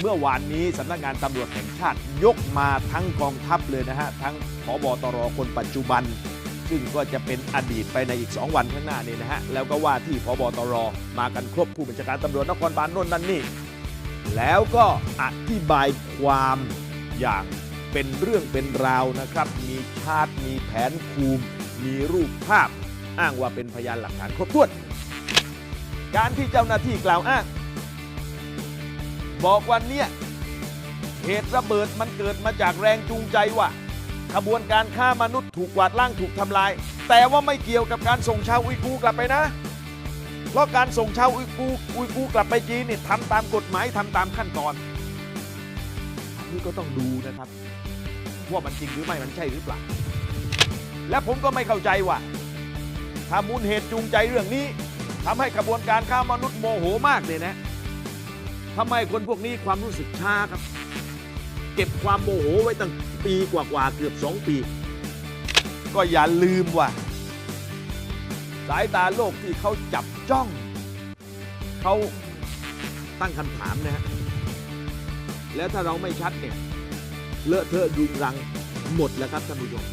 เมื่อวานนี้สำนักงานตำรวจแห่งชาติยกมาทั้งกองทัพเลยนะฮะ ทั้งผบตรคนปัจจุบัน ซึ่งก็จะเป็นอดีตไปในอีก 2 วันข้างหน้านี่นะฮะ แล้วก็ว่าที่พบตรมากันครบผู้บัญชาการตำรวจนครบาลโน่นนั่นนี่ แล้วก็อธิบายความอย่างเป็นเรื่องเป็นราวนะครับ มีชาร์ตมีแผนภูมิ มีรูปภาพ อ้างว่าเป็นพยานหลักฐานครบถ้วน การที่เจ้าหน้าที่กล่าวอ้าง บอกวันเนี้ยเหตุระเบิดมันเกิดมาจากแรงจูงใจว่าขบวนการฆ่ามนุษย์ถูกกวาดล้างถูกทำลาย แต่ว่าไม่เกี่ยวกับการส่งชาวอุยกูร์กลับไปนะ เพราะการส่งชาวอุยกูร์อุยกูร์กลับไปจีนเนี่ยทำตามกฎหมายทำตามขั้นตอนอันนี้ก็ต้องดูนะครับว่ามันจริงหรือไม่มันใช่หรือเปล่า และผมก็ไม่เข้าใจว่าถ้ามูลเหตุจูงใจเรื่องนี้ทำให้ขบวนการค้ามนุษย์โมโหมากเนี่ยนะ ทำไมคนพวกนี้ความรู้สึกช้าครับ เก็บความโมโหไว้ตั้งปีกว่าๆเกือบสองปี ก็อย่าลืมว่า สายตาโลกที่เขาจับจ้อง เขาตั้งคำถามนะฮะแล้วถ้าเราไม่ชัดเนี่ยเลอะเทอะดุงรังหมดแล้วครับท่านผู้ชม